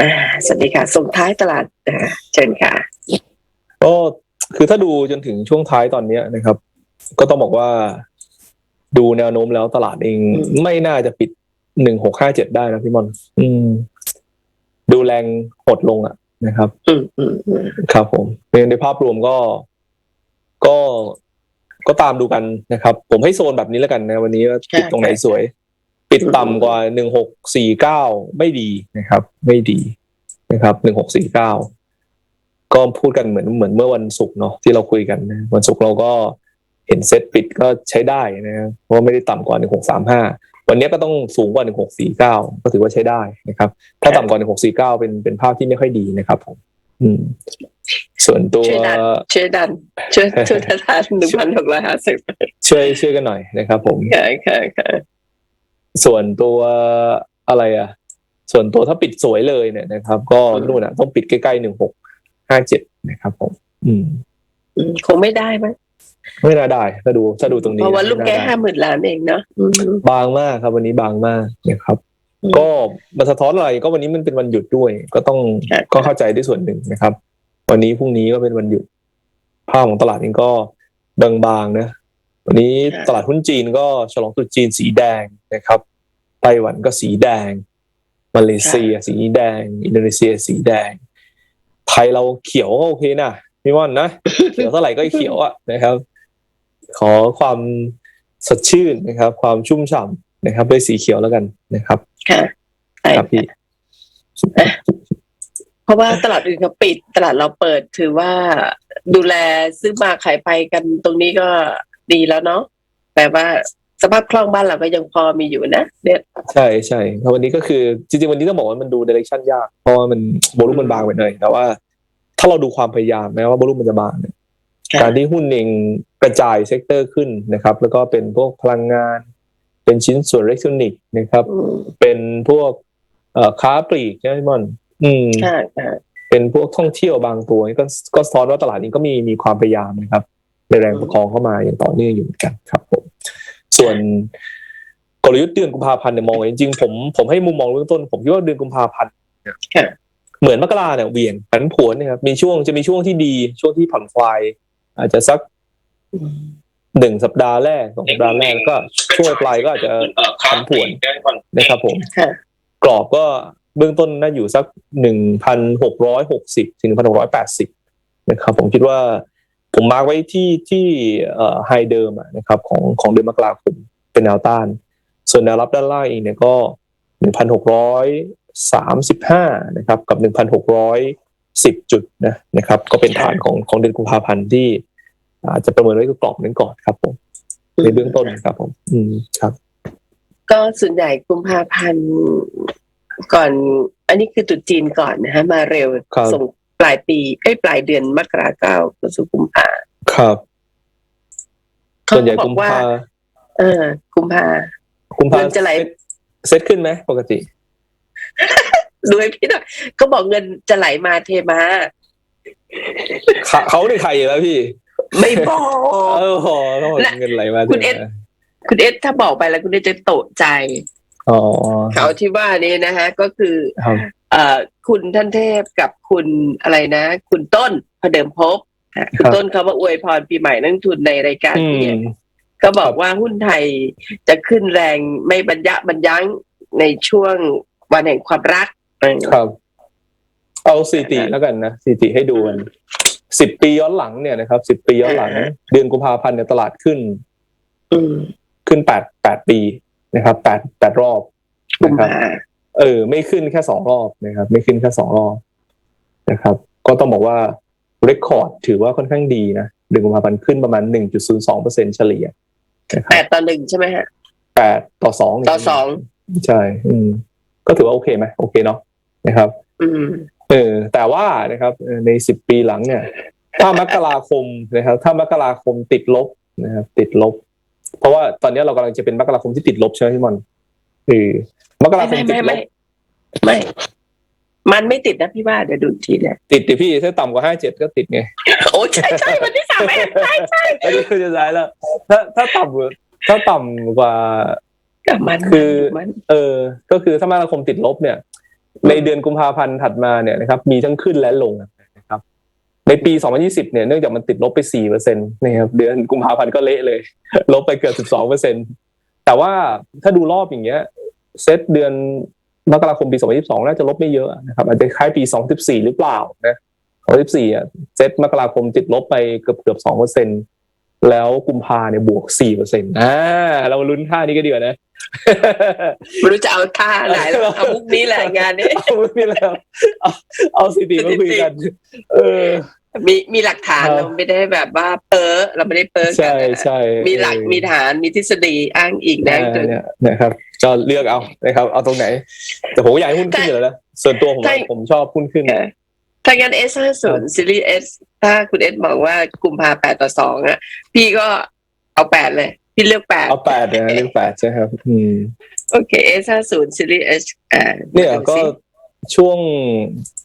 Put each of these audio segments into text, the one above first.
อ่าสวัสดีค่ะ ส่งท้ายตลาดอ่าเชิญค่ะ ก็คือถ้าดูจนถึงช่วงท้ายตอนเนี้ยนะครับ ก็ต้องบอกว่า ดูแนวโน้มแล้วตลาดเองอืมไม่น่าจะปิดหนึ่งหกห้าเจ็ดได้นะพี่มอน อืม ดูแรงหดลงอะนะครับอืมอืมอืมครับผมในภาพรวมก็ ก็ก็ตามดูกันนะครับ ผมให้โซนแบบนี้แล้วกันนะ วันนี้ว่าปิดตรงไหนสวย ปิดต่ำกว่าหนึ่งหกสี่เก้าไม่ดีนะครับ ไม่ดีนะครับหนึ่งหกสี่เก้าก็พูดกันเหมือนเหมือนเมื่อวันศุกร์เนาะที่เราคุยกันนะวันศุกร์เราก็เห็นเซ็ตปิดก็ใช้ได้นะเพราะว่าไม่ได้ต่ำกว่าหนึ่งหกสามห้าวันนี้ก็ต้องสูงกว่าหนึ่งหกสี่เก้าก็ถือว่าใช้ได้นะครับ ถ้าต่ำกว่าหนึ่งหกสี่เก้าเป็นเป็นภาพที่ไม่ค่อยดีนะครับผมอืมส่วนตัวช่วยดันช่วยดันช่วยช่วยดันหนึ่งพันหกร้อยห้าสิบช่วยช่วยกันหน่อยนะครับผมค่ะค่ะค่ะ ส่วนตัวอะไรอะ ส่วนตัวถ้าปิดสวยเลยเนี่ยนะครับ ก็นู่นอะต้องปิดใกล้ๆหนึ่งหกห้าเจ็ดนะครับผม อืมอืมคงไม่ได้มั้ยไม่น่าได้ถ้าดูถ้าดูตรงนี้เพราะว่าลูกแกไม่น่ห้าได้หมื่นล้านเองเนาะอืมบางมากครับ วันนี้บางมากนะครับอืมก็มันสะท้อนอะไรก็วันนี้มันเป็นวันหยุดด้วย ก็ต้องครับก็เข้าใจด้วยส่วนหนึ่งนะครับ วันนี้พรุ่งนี้ก็เป็นวันหยุดภาพของตลาดเองก็บางๆนะ วันนี้ตลาดหุ้นจีนก็ฉลองตรุษจีนสีแดงนะครับไต้หวันก็สีแดง มาเลเซีย สีแดง อินโดนีเซียสีแดง ไทยเราเขียวก็โอเคนะพี่ว่านนะเขียวเท่าไหร่ก็เขียวอะนะครับ ขอความสดชื่นนะครับ ความชุ่มฉ่ำนะครับด้วยสีเขียวแล้วกันนะครับค่ะใช่ครับพี่เพราะว่าตลาดอื่นเขาปิดตลาดเราเปิดถือว่าดูแลซื้อมาขายไปกันตรงนี้ก็ ดีแล้วเนาะแต่ว่าสภาพคล่องบ้านเราก็ยังพอมีอยู่นะเนี่ยใช่ใช่เพราะวันนี้ก็คือจริงๆวันนี้ต้องบอกว่ามันดูเดเรคชั่นยาก เพราะว่ามันโวลุ่มมันบางไปหน่อยแต่ว่า ถ้าเราดูความพยายามแม้ว่าโวลุ่มมันจะบางเนี่ยค่ะการที่หุ้นเองกระจายเซกเตอร์ขึ้นนะครับ แล้วก็เป็นพวกพลังงาน เป็นชิ้นส่วนอิเล็กทรอนิกส์นะครับอืมเป็นพวกเอ่อค้าปลีกใช่ไหมพี่มอนอืมค่ะค่ะเป็นพวกท่องเที่ยวบางตัวนี่ก็ก็สะท้อนว่าตลาดนี้ก็มีมีความพยายามนะครับ ในแรงประคองเข้ามาอย่างต่อเนื่องอยู่เหมือนกันครับผมส่วนกลยุทธ์เดือนกุมภาพันธ์เนี่ยมองจริงๆผมผมให้มุมมองเบื้องต้น ผมคิดว่าเดือนกุมภาพันธ์ค่ะเหมือนมกราเนี่ยเวี่ยงผันผวนนะครับมีช่วงจะมีช่วงที่ดีช่วงที่ผ่อนคลายอาจจะสักหนึ่งสัปดาห์แรกสองสัปดาห์แรกก็ช่วงปลายก็อาจจะผันผวนนะครับผมกรอบก็เบื้องต้นน่าอยู่สักหนึ่งพันหกร้อยหกสิบถึงหนึ่งพันหกร้อยแปดสิบนะครับผมคิดว่า ผมมาร์กไว้ที่ที่ไฮเดิมอะนะครับของของเดือนมกราคมเป็นแนวต้าน ส่วนแนวรับด้านล่างเองเนี่ยก็หนึ่งพันหกร้อยสามสิบห้านะครับ กับหนึ่งพันหกร้อยสิบจุดนะนะครับ ก็เป็นฐานของของเดือนกุมภาพันธ์ที่อาจจะประเมินไว้ก็กรอบนั้นก่อนครับผมในเบื้องต้นครับผม อืมครับ ก็ส่วนใหญ่กุมภาพันธ์ก่อน อันนี้คือตรุษจีนก่อนนะฮะมาเร็วครับส่ง ปลายปีเอ้ยปลายเดือนมกราเก้าเข้าสู่กุมภาครับเขาส่วนใหญ่บอกุมกว่าภาเออ กุมภากุมภาเงินจะไหลเซตขึ้นไหมปกติดูให้พี่หน่อยเขาบอกเงินจะไหลมาเทมาเขาเขาในใครแล้วพี่ ไม่บอกเออโหต้องบอกและเงินไหลมาคุณเอ็ดคุณเอสถ้าบอกไปแล้วคุณเอสจะโตกใจ อ๋อเขาที่ว่านี้นะฮะ ก็คือครับเอ่อคุณท่านเทพกับคุณอะไรนะ คุณต้นพเดิมภพอะคุณต้นเขามาอวยพรปีใหม่นักลงทุนในรายการอืนี้มก็บอกว่าหุ้นไทยจะขึ้นแรงไม่บรรยะบรรยั้งในช่วงวันแห่งความรักเออครับ เอาสถิติแล้วกันนะสถิติให้ดูกันสิบปีย้อนหลังเนี่ยนะครับสิบปีย้อนหลังเดือนกุมภาพันธ์เนี่ยตลาดขึ้น อืม ขึ้นแปดแปดปี นะครับแปดแปดรอบกุมนะครับภาเออ ไม่ขึ้นแค่สองรอบนะครับ ไม่ขึ้นแค่สองรอบนะครับ ก็ต้องบอกว่าเรคคอร์ดถือว่าค่อนข้างดีนะเดือนกุมภาพันธ์ขึ้นประมาณหนึ่งจุดศูนย์สองเปอร์เซ็นเฉลี่ยนะคแปรับดต่อหนึ่งใช่ไหมฮะแปดต่อสองต่อสองใช่ อืม ก็ถือว่าโอเคไหมโอเคเนาะนะครับ อืมเออ แต่ว่านะครับเอ่อในสิบปีหลังเนี่ย ถ้ามกราคมนะครับ ถ้ามกราคมติดลบนะครับติดลบ เพราะว่าตอนนี้เรากำลังจะเป็นมกราคมที่ติดลบใช่ไหมพี่มอนเออมกราคมไม่ติดไม่ลไม่บไม่มันไม่ติดนะพี่ว่าเดี๋ยวดูอีกทีเนี่ยติดดิพี่ถ้าต่ำกว่าห้าเจ็ดก็ติดไงโอ้ใช่ใช่วันที่สามเอ็ดใช่ใช่อันนี้คือจะได้แล้ว ถ้าถ้าต่ำกว่าถ้าต่ำกว่ากับมันคือมันเออ ก็คือถ้ามกราคมติดลบเนี่ย ในเดือนกุมภาพันธ์ถัดมาเนี่ยนะครับ มีทั้งขึ้นและลงนะครับ ในปี 2020 เนี่ย เนื่องจากมันติดลบไป 4%นะครับ เดือนกุมภาพันธ์ก็เละเลย ลบไปเกือบ 12%แต่ว่าถ้าดูรอบอย่างเงี้ย เซตเดือนมกราคมปี 2022 น่าจะลบไม่เยอะนะครับ อาจจะคล้ายปี 2014 หรือเปล่านะ2014อะ เซตมกราคมติดลบไปเกือบเกือบ2%แล้วกุมภาเนี่ยบวก 4%อ่า เรามาลุ้นท่านี้ก็ดีกว่านะ ไม่รู้จะเอาท่าไหนแล้วเอามุกนี้แหละงานนี้เอาไม่แล้วเอาเอาสถิติมาคุยกัน เออ มีมีหลักฐานครับเราไม่ได้แบบว่าเพ้อเราไม่ได้เพ้อกัใช่นนะใช่มีหลักมีฐานมีทฤษฎีอ้างอิงนะนะเนี่ยนะครับก็เลือกเอานะครับ เอาตรงไหน แต่ผมก็อยากให้หุ้นขึ้นอยู่แล้วนะส่วนตัวผมอะผมชอบหุ้นขึ้นถ้างั้น S ห้าศูนย์ซีรีส์ S ถ้าคุณเอสบอกว่ากุมภาแปดต่อสองอะ พี่ก็เอาแปดเลย พี่เลือกแปดเอาแปดนะเรื่องแปดใช่ครับ อืมโอเค S ห้าศูนย์ซีรีส์ S อ่าเนี่ยก็ช่วง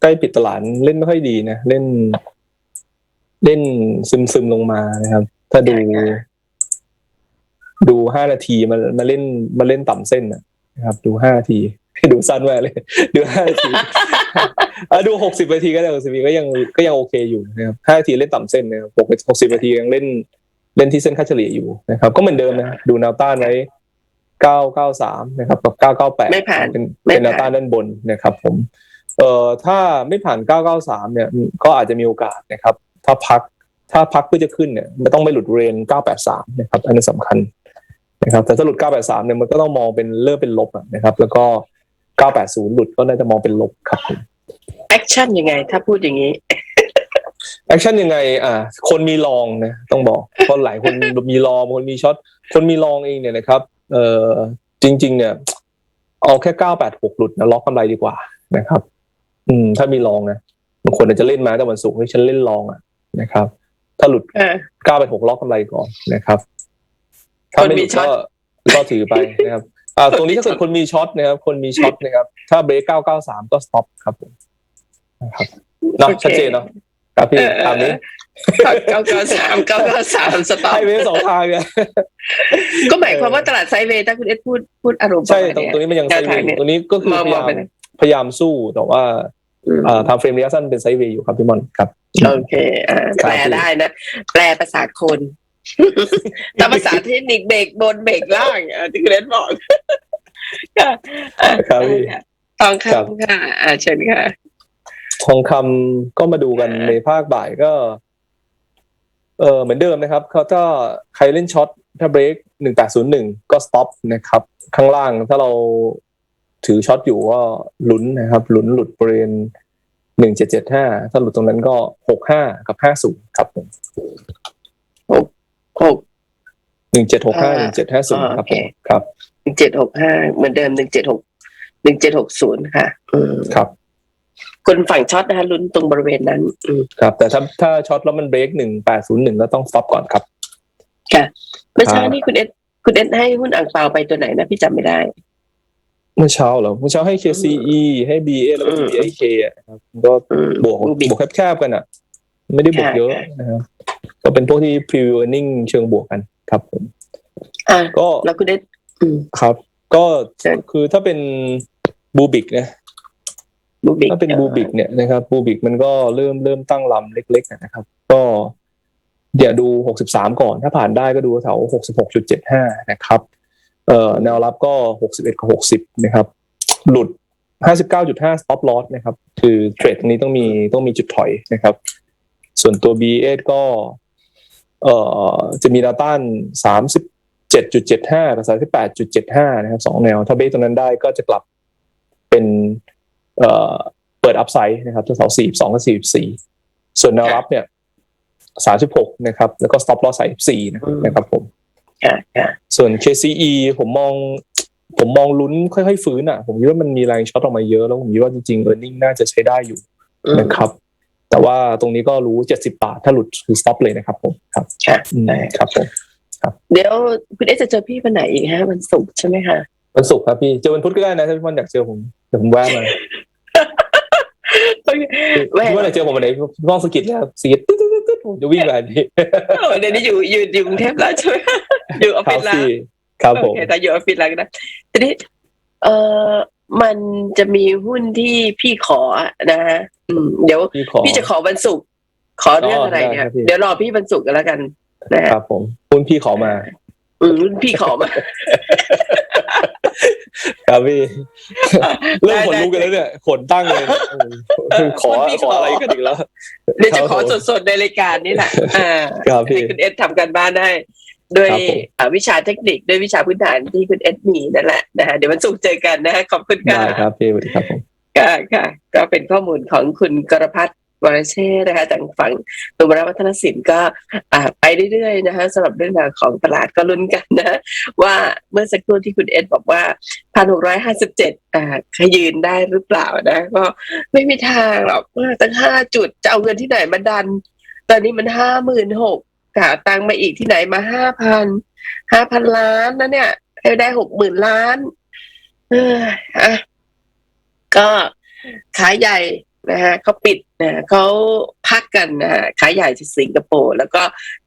ใกล้ปิดตลาดเล่นไม่ค่อยดีนะ เล่น เล่นซึมซึมๆลงมานะครับ ถ้าดู ดูห้านาทีมามาเล่นมาเล่นต่ำเส้นนะนะครับ ดูห้านาทีดูสั้นมากเลย ดูห้านาทีอะดูหกสิบนาทีก็ได้หกสิบนาทีก็ยังก็ยังโอเคอยู่นะครับห้านาทีเล่นต่ำเส้นนะครับหกหกสิบนาทียังเล่น เล่นที่เส้นค่าเฉลี่ยอยู่นะครับ ก็เหมือนเดิมนะดูแนวต้านไว้เก้าเก้าสามนะครับกับเก้าเก้าแปดไม่ผ่านเป็นไม่เป็นแนวผ่านต้านด้านบนนะครับ ผม เอ่อถ้าไม่ผ่านเก้าเก้าสามเนี่ย ก็อาจจะมีโอกาสนะครับ ถ้าพักถ้าพักเพื่อจะขึ้นเนี่ยไม่ต้องไม่หลุดเรนเก้าแปดสามนะครับ อันนี้สำคัญนะครับ แต่ถ้าหลุดเก้าแปดสามเนี่ยมันก็ต้องมองเป็นเริ่มเป็นลบอะนะครับ แล้วก็เก้าแปดศูนย์หลุดก็น่าจะมองเป็นลบครับผมแอคชั่นยังไง ถ้าพูดอย่างนี้ แอคชั่นยังไง อ่า คนมีลองนะต้องบอกเพราะหลายคนมีลองคนมีช็อตคนมีลองเองเนี่ยนะครับ เอ่อจริง ๆ เนี่ย เอาแค่เก้าแปดหกหลุดนะล็อกกำไรดีกว่านะครับ อืม ถ้ามีลองนะบางคนอาจจะเล่นมาแต่วันศุกร์ให้ฉันเล่นลองอะนะครับ ถ้าหลุดอ่าเก้าแปดหกล็อกกำไรก่อนนะครับถ้าไม่หลุดคนมีช็อก็ตก็ถือไปนะครับ อ่า ตรงนี้ถ้าเกิดคนมีช็อตนะครับ คนมีช็อตนะครับ ถ้าเบรกเก้าเก้าสามก็สต็อปครับผมนะครับเนาะโอคชัดเจนเนาะ ครับพี่เออเออตามนี้เก้าเก้าเก้าสามเก้าเก้าสามสต็อปให้เวฟสองทางเนี่ยก็หมายความว่าตลาดไซด์เวย์ถ้าคุณเอสพูดพูดอารมณ์ใช่ประมาณตรงเนี้ยตรงนี้มันยังไซด์เวแนวทางย์อเนี่ยยู่ตรงนี้ก็คือมองพยายามมองไปเลยพยายามสู้แต่ว่าอืมอ่าทำเฟรมระยะสั้นเป็นไซด์เวย์อยู่ครับพี่มอนครับ โอเคอ่าครับแปลได้นะ แปลภาษาคนแต่ภาษาเทคนิคเบรกบนเบรกล่างอะที่คุณเอสบอกค่ะอะครับพี่ทองครับคำค่ะอ่าเชิญค่ะ ทองคำก็มาดูกันในภาคบ่ายก็ เออเหมือนเดิมนะครับเขาถ้าใครเล่นช็อตถ้าเบรกหนึ่งแปดศูนย์หนึ่งก็สต็อปนะครับ ข้างล่างถ้าเราถือช็อตอยู่ก็ลุ้นนะครับลุ้นหลุดบริเวณหนึ่งเจ็ดเจ็ดห้าถ้าหลุดตรงนั้นก็หกห้ากับห้าศูนย์ครับผมหกหนึ่งเจ็ดหกห้าหอ่านึ่งเจ็ดห้าศูนย์ครับโอเคผมครับหนึ่งเจ็ดหกห้าเหมือนเดิมหนึ่งเจ็ดหกหนึ่งเจ็ดหกศูนย์ค่ะอืมครับ คนฝั่งช็อตนะคะลุ้นตรงบริเวณนั้นอืมครับ แต่ถ้าถ้าช็อตแล้วมันเบรกหนึ่งแปดศูนย์หนึ่งก็ต้องสต็อปก่อนครับเมื่อเช้าครับนี่คุณเอสคุณเอสให้หุ้นอ่างเปาไปตัวไหนนะพี่จำไม่ได้ เมื่อเช้าเหรอเมื่อเช้าให้ KCE ให้ BA แล้วก็อืม BIK อะครับก็อืม บวกบูบิบวกแคบๆกันอะ ไม่ได้บวกเยอะนะครับก็เป็นพวกที่ preview earning เชิงบวกกันครับผมอ่าก็ แล้วคุณเอสอืม ครับ ก็เชิญคือถ้าเป็นบูบิกนะ บูบิกถ้าเป็นบูบิกเนี่ยนะครับบูบิกมันก็เริ่มเริ่มตั้งลำเล็กๆนะครับ ก็เดี๋ยวดู63ก่อน ถ้าผ่านได้ก็ดูแถว66.75นะครับเอ่อแนวรับก็61กับ60นะครับ หลุด59.5 stop loss นะครับ คือเทรดตรงนี้ต้องมีต้องมีจุดถอยนะครับ ส่วนตัว B8 ก็เอ่อจะมีแนวต้าน37.75กับ38.75นะครับสองแนว ถ้าเบสตรงนั้นได้ก็จะกลับเป็น เอ่อเปิดอัพไซด์นะครับที่เสาสี่สองกับสี่สี่ส่วนแนวรับเนี่ยสามสิบหกนะครับ แล้วก็ stop loss ใส่สี่นะครับผมค่ะค่ะส่วน KCE ผมมอง ผมมองลุ้นค่อยๆฟื้นอะ ผมคิดว่ามันมีแรงช็อตออกมาเยอะแล้วผมคิดว่าจริงๆ earning น่าจะใช้ได้อยู่อืมนะครับแต่ว่าตรงนี้ก็รู้70บาท ถ้าหลุดคือ stop เลยนะครับผมครับค่ะอืมได้ครับผมเดี๋ยวคุณเอสจะเจอพี่วันไหนอีกฮะวันศุกร์ใช่ไหมคะวันศุกร์ครับพี่ เจอวันพุธก็ได้นะถ้าพี่มอนอยากเจอผมเดี๋ยวผมแวะมา แว่พี่มอนอยากเจอผมวันไหนพี่มอนสะกิดแล้วสะกิดตึ๊ดตึ๊ดตึ๊ดตึ๊ดผมจะวิ่งมาที่โอ้เดี๋ยวนี้อยู่อยู่อยู่กรุงเทพแล้วใช่ไหมอยู่ออฟครัฟิบศแล้วพี่ครับผโอมเคแต่อยู่ออฟฟิศแล้วก็ได้ทีนี้เอ่อมันจะมีหุ้นที่พี่ขอนะฮะอืมเดี๋ยวพี่ขอพี่จะขอวันศุกร์ขอเรื่องอะไรเนี่ยได้ครับพี่เดี๋ยวรอพี่วันศุกร์กันแล้วกันนะฮะครับผมคุณพี่ขอมาอืม รุ่นพี่ขอมาครับพี่เริ่มขนลุกกันแล้วเนี่ยขนตั้งเลยเออขอคุณพี่ขขออออะไรกันอีกแล้วเดี๋ยวจะขอครับผมสดๆในรายการนี่แหละอ่าครับพี่ให้คุณเอสทำการบ้านได้ด้วยครับผมอ่าวิชาเทคนิคด้วยวิชาพื้นฐานที่คุณเอสมีนั่นแหละนะฮะเดี๋ยววันศุกร์เจอกันนะฮะขอบคุณค่ะได้ครับพี่สวัสดีครับผมค่ะค่ะก็เป็นข้อมูลของคุณกรพัฒน์ วรเชษนะคะจากฝั่งตุมรวัฒนศิลป์ก็ไปเรื่อยๆนะคะสำหรับเรื่องราวของตลาดก็ลุ้นกันนะ ว่าเมื่อสักครู่ที่คุณเอสบอกว่าพันหกร้อยห้าสิบเจ็ดอ่าขยืนได้หรือเปล่านะ ก็ไม่มีทางหรอกตั้งห้าจุดจะเอาเงินที่ไหนมาดัน ตอนนี้มันห้าหมื่นหกกาตังมาอีกที่ไหนมาห้าพันห้าพันล้านนะเนี่ยให้ได้หกหมื่นล้าน เอออะก็ขายใหญ่ นะฮะเขาปิดนะเขาพักกันนะฮะขายใหญ่ที่สิงคโปร์แล้วก็